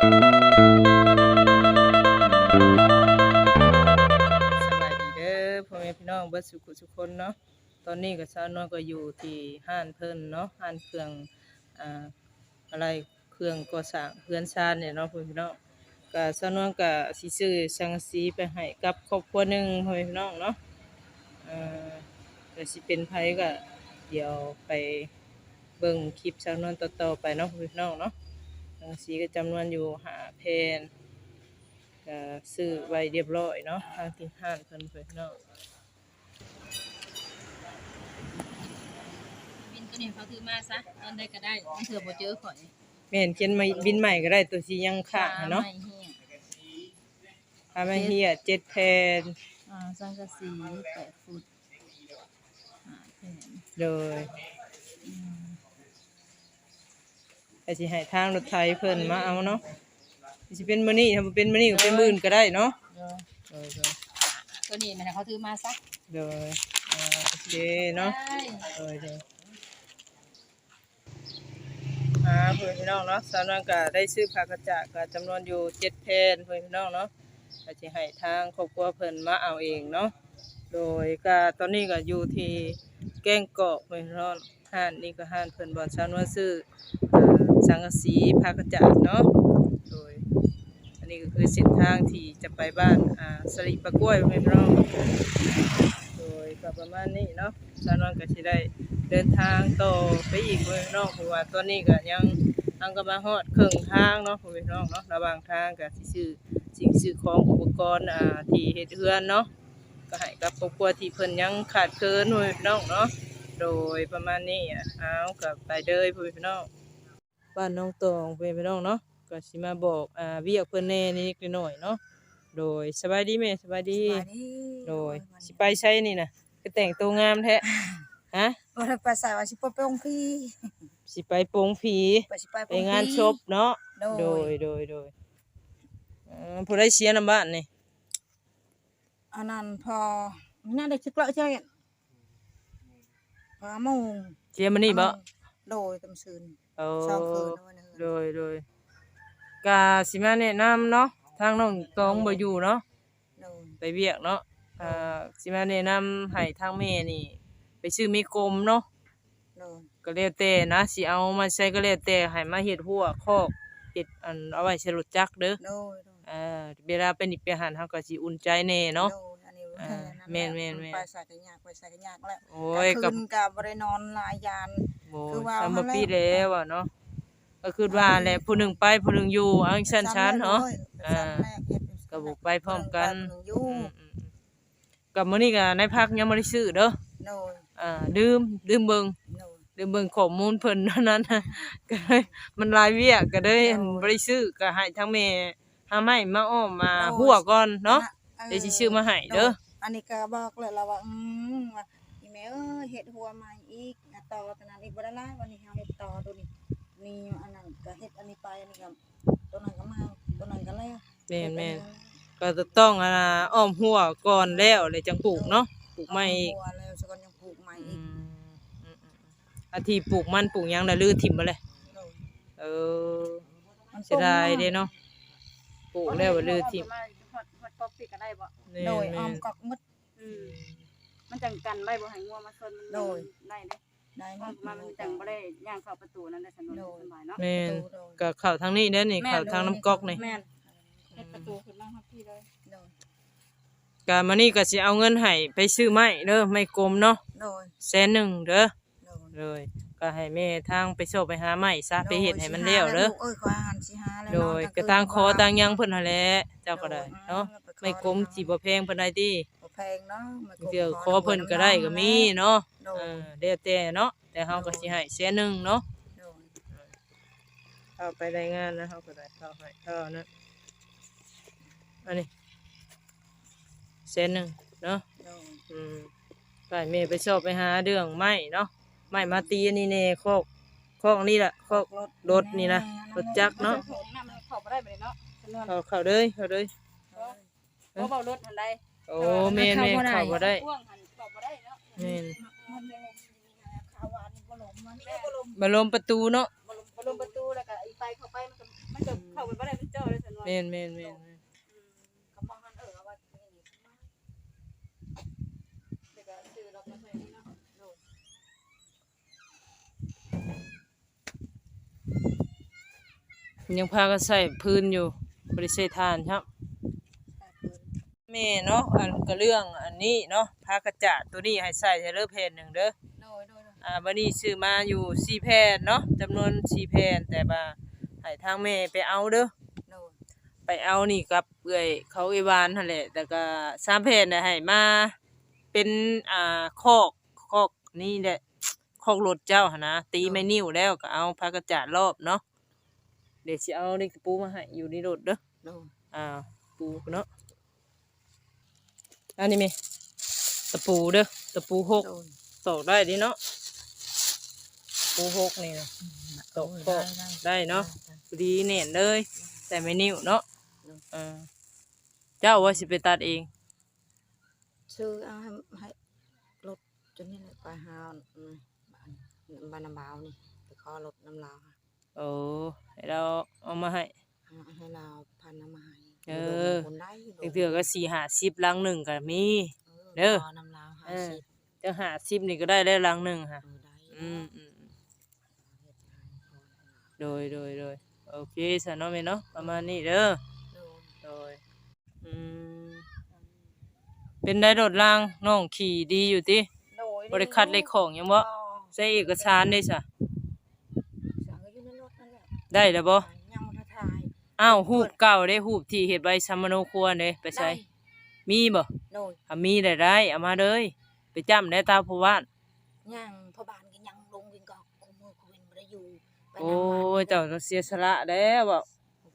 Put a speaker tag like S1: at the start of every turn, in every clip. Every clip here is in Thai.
S1: สบายดีเด้อพ่อแม่พี่น้องเบิดสุขทุกคนเนาะตอนนี้ก็สาวน้อยก็อยู่ที่ห้านเพิ่นเนาะห้านเครื่องอ่าอะไรเครื่องก่อสร้างเพื่อนชาเนี่ยเนาะพ่อแม่พี่น้องก็สาวน้อยก็สิซื้อสังสีไปให้กับครอบครัวหนึ่งพ่อแม่พี่น้องเนาะเอ่อก็สิเป็นไผก็เดี๋ยวไปเบิ่งคลิปสาวน้อยต่อๆไปเนาะพ่อแม่พี่น้องเนาะ สังกะสีก็จำนวนอยู่ห้าแผ่นก็ซื้อไว้เรียบร้อยเนาะทางที่ห้านเพิ่นเพิ่นเนาะ
S2: บินตัวนี้เขาถือมาซะตอนใดก็ได้มันเถื่อบ่เจอข่อย
S1: แม่นเขียนมาบินใหม่ก็ได้ตัวสิยังค้างอะเนาะ
S2: ไม่เหี้ย
S1: ถ้ามาเฮีย7แผ่น
S2: อ่าสังกะสีแปดฟุตห้าแผ่น
S1: โดย ก็สิให้ทางรถไถเพิ่นมาเอาเนาะสิเป็นมื้อนี้ถ้าบ่เป็นมื้อนี้ก็เป็นมื้ออื่นก็ได้เนาะ
S2: เด้อ
S1: โดย
S2: ตัวนี้มันเขาถือมาซะ
S1: โดยอ่าโอเคเนาะ
S2: ได้
S1: โดยโดยอ่าเพื่อนพี่น้องเนาะสาวน้อยก็ได้ซื้อผักกระจะก็จำนวนอยู่7แผ่นเพื่อนพี่น้องเนาะก็จะให้ทางครอบครัวเพิ่นมาเอาเองเนาะโดยก็ตอนนี้ก็อยู่ที่แก้งเกาะเพิ่นเนาะห้านนี่ก็ห้านเพิ่นบ่ชันว่าซื้อเอ่อ สังกะสีผ้ากระจาดเนาะโดยอันนี้ก็คือเส้นทางที่จะไปบ้านอ่าสริปะกล้วยเพิ่นเนาะโดยก็ประมาณนี้เนาะชาวนอนก็สิได้เดินทางต่อไปอีกเพิ่นเนาะเพราะว่าตอนนี้ก็ยังทางก็มาฮอดครึ่องทางเนาะเพิ่นเนาะเนาะระหว่างทางก็สิซื้อสิ่งซื้อของอุปกรณ์อ่าที่เฮ็ดเฮือนเนาะก็ให้กับครอบครัวที่เพิ่นยังขาดเคินไว้พี่น้องเนาะโดยประมาณนี้อะเอากับไปเด้อพ่อพี่น้อง บ้านน้องตองเพิ่นพี่น้องเนาะก็สิมาบอกอ่าเวียกเพิ่นแหน่นิดๆหน่อยๆเนาะโดยสบายดีแม่สบายดีโดยสิไปใช้นี่น่ะก็แต่งตัวงามแท้ฮะ
S3: ว่าไปใส่ว่าสิไปปงพี่
S1: สิไปโปงผี
S3: ไปสิไป
S1: ไปงานศพเนาะ
S3: โด
S1: โด
S3: ย
S1: ยโดยโดยเอ่อผู้ได้เสียนํบ้านนี่
S3: อันนั้นพอน่าได้ชิกเลาะใช่ไหมพอโมง
S1: เสียมื้อนี้บ่
S3: โดยตำซืน
S1: โอ้
S3: สองคืนนะวันนี้
S1: โดยโดยกาสิมาแนะนำเนาะทางน้องตองบ่อยู่เนาะ
S3: โดย
S1: ไปเวียกเนาะอ่าสิมาแนะนำให้ทางแม่นี่ ไปซื้อมีกลมเนาะ
S3: โดย
S1: ก็แล้วแต่นะสิเอามาใช้ก็แล้วแต่ให้มาเฮ็ดหัวคอกเฮ็ดอันเอาไว้ใช้รถจักรเด้อ
S3: โดยโดย
S1: อ่าเวลาไปนี่ไปหันเฮาก็สิอุ่นใจแน่เนาะ
S3: โดย อันนี้
S1: อ่า
S3: นั่น
S1: แม่นแม่นแม่น
S3: ไปใส่กันยากไปใส่กันยากแล้ว
S1: โอ้ย
S3: ก
S1: กั
S3: ลา
S1: บ
S3: งคืนกับบริโนอนหลายยาน
S1: โอ้
S3: คื
S1: ย
S3: อว่า
S1: สาม
S3: หั่นแหละ
S1: ปีแล้วอะเนาะก็คือว่าแหละผู้หนึ่งไปผู้หนึ่งอยู่อังชันชันเนาะ อ่า ก็บุกไปพร้อมกัน
S3: อยู่
S1: อืมอืมอืมกับมื้อนี้ก็ในพักยังบ่ได้ซื้อเด้อ
S3: โดย
S1: อ่าดื่มดื่มเบิ่ง
S3: โดย
S1: ดื่มเบิ่งข้อมูลเพิ่นเท่านั้นน่ะก็เลยมันหลายเวียกก็เลย
S3: โอ้ย
S1: บ่ได้ซื้อก็ให้ทั้งแม่หาไม้มาอ้อมมา
S3: โอ้ย
S1: หัวก่อนเนาะ
S3: ออ
S1: เดี๋ยวสิซื้อมาให้เด้อ
S3: อันนี้ก็บอกเลยเราว่าอืมว่าอีแม่เอ้ยเฮ็ดหัวใหม่อีกอะต่อตอนนั้นอีกบ่ได้หลายวันนี้เฮาเฮ็ดต่อตัวนี้นี่อันนั้นก็เฮ็ดอันนี้ไปอันนี้ก็ตัวนั้นก็มาตัวนั้นก็แล้ว
S1: แม่นแม่นก็จะต้องอ่าอ้อมหัวก่อนแล้วเลยจังปลูกเนาะปลูกใหม่อีก
S3: หัวแล้วสกอนยังปลูกใหม่
S1: อื
S3: อีก
S1: มอืมอืมอาทิปลูกมันปลูกหยังน่ะลือถิ่มมาเลย
S3: โดย
S1: เออ
S3: มัน
S1: เสียดายเด้เนาะปลูกแล้วบ่ลือถิ่ม
S2: ฮอดฮอดกอกปิกก็ได้บ่
S1: แม่
S3: โดย
S1: น
S3: อ้อม
S1: ๆ
S3: กอกมด
S2: อืมมันจังกันไว้บ่ให้งัวมาชนมัน
S3: โดย
S2: ได้เด้
S3: ได้
S2: เพราะมันจังบ่ได้ย่างเข้าประตูนั้นได้สนุกสบายเนาะ
S1: แม่น
S3: โดย
S1: ก็เข้าทางนี้เด้อนี่เข้าทางน้ำก๊อกนี่
S2: แม่นเฮ็ดประตูขึ้นมาครับพี่เลย
S3: โดย
S1: ก็มานี่ก็สิเอาเงินให้ไปซื้อไม้เด้อไม้กลมเนาะ
S3: โดย
S1: แสนหนึ่งเด้อ
S3: โดย
S1: เลยก็ให้แม่ทางไปโซไปหาไม้ซะไปเฮ็ดให้มันแล้วเด้อ
S3: เอ้ยขออาหารสิหาแล้ว
S1: โดยก็ต่างคอต่างหยังเพิ่นหั่นแหละเจ้าก็ได้เนาะ ไม้กลมสิบ่แพงปานใดติ
S3: บ่แพงเนาะไม่กลม
S1: เดี๋ยวขอเพิ่นก็ได้ก็มีเนาะ
S3: โด
S1: เอยอเดี๋ยวแต่เนาะแต่เฮาก็สิให้แสนหนึ่งเนาะ
S3: โดย
S1: เอาไปรายงานนะเฮาก็ได้เอาให้เอานะอันนี้แสนหนึ่งเนาะ
S3: โดย
S1: อืมไปแม่ไปชอบไปหาเรื่องไม้เนาะไม้มาตีอันนี้แน่คอกคอกนี่แหละคอกรถนี่นะรถจักรเนาะ
S2: โงน้ำมันเข้าบ่ได้บ่ได้เนาะจำนวน
S1: เข้าเข้าเลยเข้าเลย
S2: บ่เบารถทันใด
S1: โอ้แม่นแม่นเข้าบ่ได้
S2: พ่วงหันเข้าบ่ได้เนาะ
S1: แม่น
S3: มันเลยขาวหวานนี่บ่หลงมันแม่บ่หลง
S1: มาลมประตูเนาะ
S2: บ่ลงบ่ลงประตูแล้วก็อีไปเข้าไปมันก็มัน
S3: มันก็เข้าไปบ่ได้มันจ่อเลยซั่นว่า
S1: แม่นแม่นแม่นแม่น
S3: อืมเขามองหันเออเอาว่านี่นี่เดี๋ยวก็ซื้อรถมาใส่นี่เนาะโดน
S1: ยังพากันใส่พื้นอยู่บ่ได้ใช้ทานครับ
S3: ใส่ปืน
S1: แม่เนาะอันก็เรื่องอันนี้เนาะพากระจาดตัวนี้ให้ใส่ให้เลิกแผ่นหนึ่งเด้อ
S3: โดยโดยโดย
S1: อ่าบัดนี้ซื้อมาอยู่สี่แผ่นเนาะจำนวนสี่แผ่นแต่ว่าให้ทางแม่ไปเอาเด้อ
S3: โดย
S1: ไปเอานี่กับเอื้อยเขาอีวานนั่นแหละแต่ก็สามแผ่นน่ะให้มาเป็นอ่าคอกคอกนี่แหละคอกรถเจ้าหั่นนะตีไม่นิ้วแล้วก็เอาพากระจาดรอบเนาะเดี๋ยวสิเอานี่กระปูมาให้อยู่ในรถเด้อ
S3: โดย
S1: อ่าปูเนาะ อันนี้มีตะปูเด้อตะปูหก
S3: โดย
S1: ตอกได้ดิเนาะปูหกนี่นะตอกก็ได้เนาะพอดีเน่นเลย แต่ไม่นิ้วเนาะเออเจ้าว่าสิไปตัดเอง
S3: ซื้อเอาให้ให้รถจนนี่แหละไปหาอืมบ้านบ้านน้ำบาวนี่ไปขอรถน้ำลาวค่ะ
S1: โอ้ให้เราเอามาให้
S3: เอาให้เราพันน้ำมาให้
S1: เออ
S3: คนได้ อยู่
S1: เถื่อๆก็สี่หาสิบลังหนึ่งก็มี เด้อ
S3: ขน้ำลาวห้า
S1: เออ
S3: สิบ
S1: จะหาสิบนี่ก็ได้ได้ลังหนึ่งค่ะ
S3: เออได้
S1: อืมอืมอืมโดยโดยโดยโอเคสนเนาะแม่เนาะประมาณนี้เด้อ
S3: โดย
S1: โดยอืมเป็นได้รถรางน้องขี่ดีอยู่ติ
S3: โดย
S1: บ่ได้คัดเลขของหยังบ่
S3: บ่
S1: ใช้เอกสารได้ซะ
S3: สั่งก็อยู่ในรถนั่นแหละ
S1: ได้แล้วบ่
S3: ยังบ่ทันถ่าย
S1: อ้าวรูปเก่าเด้รูปที่เฮ็ดใบสัมมโนครัวเด้ไปใช้
S3: ด้
S1: มีบ่
S3: โดย
S1: ถ้ามีได้ได้เอามาเลย ไปจำได้ตามผู้ว่าน
S3: ยังพ่อบ้านก็ยังลงกินก็คุมมือคุยบ่ได้อยู่ไป
S1: โอ้
S3: นำวั
S1: ย
S3: น
S1: เจ้าต้องเสียสละแล้วบ่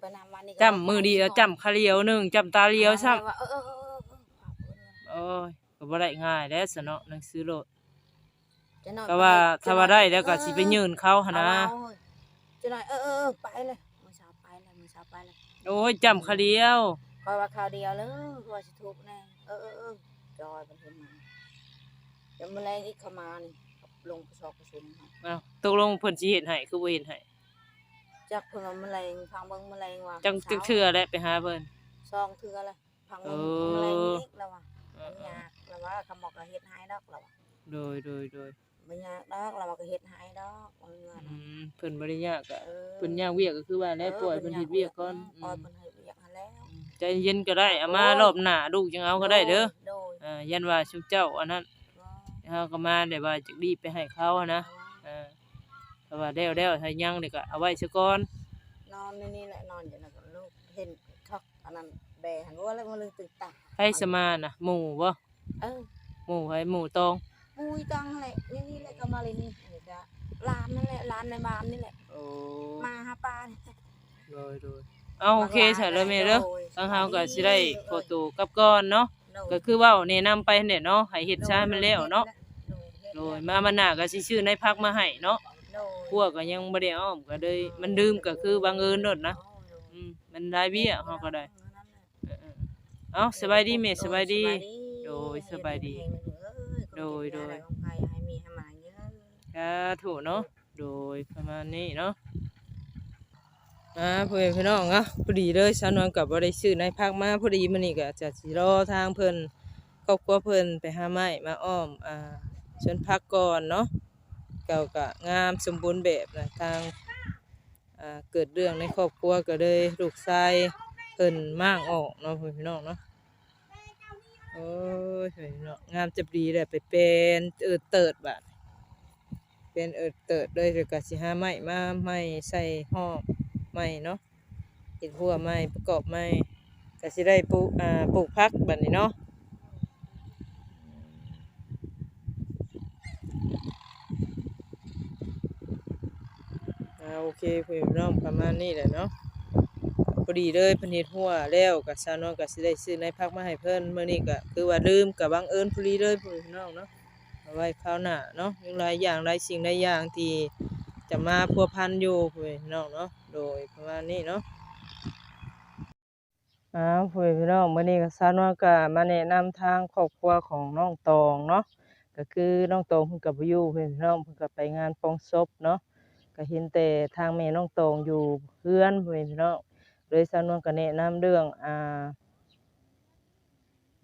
S3: ไปนำวันนี้ก็
S1: จำมือเดียวจำคาเลียวหนึงจำตาเลียวซ้ำ
S3: ว่าเออเออเออเออเออ
S1: โอ้ยก็บ่ได้ง่ายเด้อสนเนาะหนังสือโลด
S3: จะหน่อย
S1: ก็ว่า
S3: ไป
S1: ถ้าว่าได้แล้วก็สิไปยืนเขาหั่นนะ
S3: เอาเอาเฮ้ยจะหน่อยเออเออเออไปเลย
S1: โอ้ยจำคาเลียว
S3: คอยว่าคราวเดียวเลยคอยสิทุบแน่เออเออเออจอยมันเห็นมาเดี๋ยวแมลงอีกเข้ามานี่ลงประชอบกระชุมค่ะ
S1: อ้าวตกลงเพิ่นสิเฮ็ดให้คือบ่เฮ็ดให้
S3: จักเพิ่นว่าแมลงพังเบิ่งแมลงว่า
S1: จังจักเทื่อแหละไปหาเพิ่น
S3: ซองเทื่อลยพังเบิ่ง
S1: เออ
S3: แมลงอีกแล้วว่ามันยากแล้วว่าคำบอกก็เฮ็ดให้ดอกแล้วว่า
S1: โดยโดยโดย
S3: บ่ยากดอกแล้วว่าก็เฮ็ดให้ดอกว่าเงิน
S1: อืมเพิ่นบ่ได้ยากอะ
S3: เออ
S1: เพิ่นยากเวียกก็คือว่าแล้วปล่อยเพิ่นเฮ็ดเวียกก่อน
S3: ปล่อย
S1: อืม
S3: เพิ่นเฮ็ดเวียกหันแล้ว
S1: ใจเย็นก็ได้เอามารอบหน้าลูกจังเอาก็ได้เด้อ
S3: โดย
S1: อ่ายันว่าชุบเจ้าอันนั้น
S3: ว่า
S1: เฮาก็มาได้ว่าจักรีบไปให้เขาอะนะเออถ้าว่าแล้วๆถ้ายังนี่ก็เอาไว้ซะก่อน
S3: นอนในนี่แหละนอนอยู่นั่นกับลูกเห็นคักอันนั้นแบหันว่าแล้วมันเลยตื่นตา
S1: ให้สมาน่ะหมู่บ่
S3: เออ
S1: หมู่ให้หมู่ตอง
S3: มุยตังแหละนี่นี่แหละก็มาเลยนี่นี่จ้ะร้านนั่นแหละร้านในบ้านนี่แหละ
S1: โอ้
S3: มาหาป้านี่
S1: โดยโดยเอาโอเคใช่เลยแม่เด้อทางเฮาก็สิได้ขอตัวกลับก่อนเนาะก็คือเว้าแนะนำไปเนี่ยเนาะให้เฮ็ดช้ามันแล้วเนาะโดยมามันหน้าก็สิชื่อในพักมาให้เนาะพวกก็ยังบ่ได้อ้อมก็เลยมันดื่มก็คือบังเอิญโดดนะอืมมันได้เบี้ยเฮาก็ได้ เออๆเอ้าสบายดีแม่สบายดี โดยสบายดี โดยโดย
S3: ให้มีให้มาเยอะ
S1: สาธุเนาะ โดยประมาณนี้เนาะอ่าพ่อแม่พี่น้องเนาะพอดีเลยสาวนวลกับบ่ได้ซื้อในพักมาพอดีมื้อนี้ก็จะสิรอทางเพิ่นครอบครัวเพิ่นไปหาไม้มาอ้อมอ่าชวนพักก่อนเนาะเก่าก็งามสมบูรณ์แบบนะทางอ่าเกิดเรื่องในครอบครัวก็เลยลูกชายเพิ่นม่างออกเนาะพี่น้องเนาะ โอ้ยพี่น้องามจะดีเลยไปเป็นเอิดเติดบาดเป็นเอิดเติดเลยเดี๋ยวก็สิหาไม้มาไม้ใส่ห้อไม้เนาะเห็ดหัวไม้ประกอบไม้ก็สิได้ปลูกอ่าปลูกพักบัดนี้เนาะโอเคพี่น้องประมาณนี้แหละเนาะ พอดีเลยเพิ่นเฮ็ดหัวแล้วกับสาวน้อยก็สิได้ซื้อในพักมาให้เพิ่นมื้อนี้ก็คือว่าลืมกับบังเอิญพอดีเลยพี่น้องเนาะเอาไว้คราวหน้าเนาะยังหลายอย่างหลายสิ่งหลายอย่างที่จะมาพัวพันอยู่พี่น้องเนาะโดยประมาณนี้เนาะอ้าวพี่น้องมื้อนี้ก็สาวน้อยก็มาแนะนำทางครอบครัวของน้องตองเนาะก็คือน้องตองเพิ่นก็บ่อยู่พี่น้องเพิ่นก็ไปงานปองศพเนาะก็เห็นแต่ทางแม่น้องตองอยู่เพื่อนพ่อแม่พี่น้อง เลยสาวนวลก็แนะนำเรื่องอ่า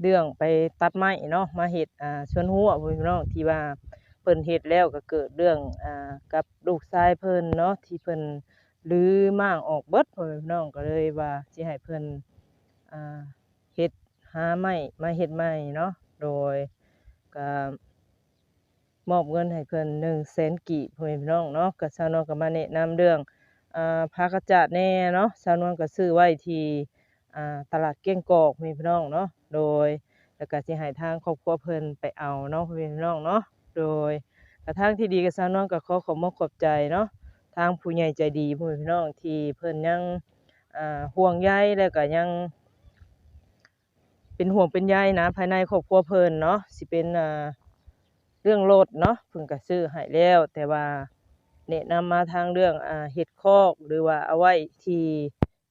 S1: เรื่องไปตัดไม้เนาะมาเฮ็ดอ่าสวนหัวพี่น้องที่ว่าเพิ่นเฮ็ดแล้วก็เกิดเรื่องอ่ากับลูกชายเพิ่นเนาะที่เพิ่นรื้อม่างออกเบิดพี่น้องก็เลยว่าสิให้เพิ่นอ่าเฮ็ดหาไม้มาเฮ็ดไม้เนาะโดยก็มอบเงินให้เพิ่น100,000กีบพ่อแม่พี่น้องเนาะก็สาวนวลก็มาแนะนำเรื่อง ผักกระจาดแน่เนาะสาวนวลก็ซื้อไว้ที่ตลาดเก้งกอกพ่อแม่พี่น้องเนาะโดยแล้วก็สิให้ทางครอบครัวเพิ่นไปเอาเนาะพี่น้องเนาะโดยกระทางที่ดีกับสาวน้องก็ขอขอบมขอบใจเนาะทางผู้ใหญ่ใจดีพี่น้องที่เพิ่นยังห่วงใยแล้วก็ยัง เป็นห่วงเป็นใยนะ ภายในครอบครัวเพิ่นเนาะสิเป็นเรื่องรถเนาะเพิ่นก็ซื้อให้แล้วแต่ว่า แนะนำมาทางเรื่องอ่าเฮ็ดคอกหรือว่าเอาไว้ที่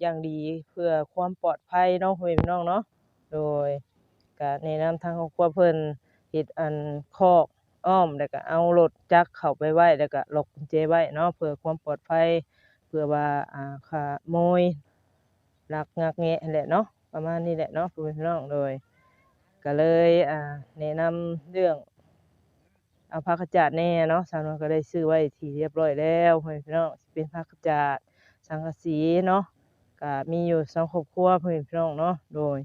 S1: อย่างดีเพื่อความปลอดภัยเนาะพ่อแม่พี่น้องเนาะโดยก็แนะนำทางครอบครัวเพิ่นเฮ็ดอันคอกอ้อมแล้วก็เอารถจักรเข้าไปไว้แล้วก็ล็อกกุญแจไว้เนาะเพื่อความปลอดภัยเพื่อว่าอ่าขโมยลักงักแงะนั่แหละเนาะประมาณนี้แหละเนาะพ่อแม่พี่น้องโดยก็เลยอ่าแนะนำเรื่อง เอาผักกระจาดแน่เนาะสาวนวลก็ได้ซื้อไว้ที่เรียบร้อยแล้วพ่อแม่พี่น้องเป็นผักกระจาดสังกะสีเนาะก็มีอยู่สองครอบครัวพ่อแม่พี่น้องเนาะโดย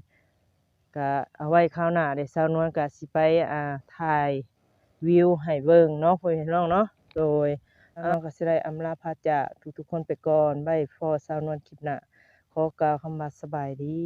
S1: ก็เอาไว้คราวหน้าเดี๋ยวสาวนวลก็สิไปอ่าถ่ายวิวให้เบิ่งเนาะพ่อแม่พี่น้องเนาะโดยอ่าก็สิได้อำลาพาจากทุกๆคนไปก่อนไว้พอสาวนวลคลิปหน้าขอกล่าวคำว่าสบายดี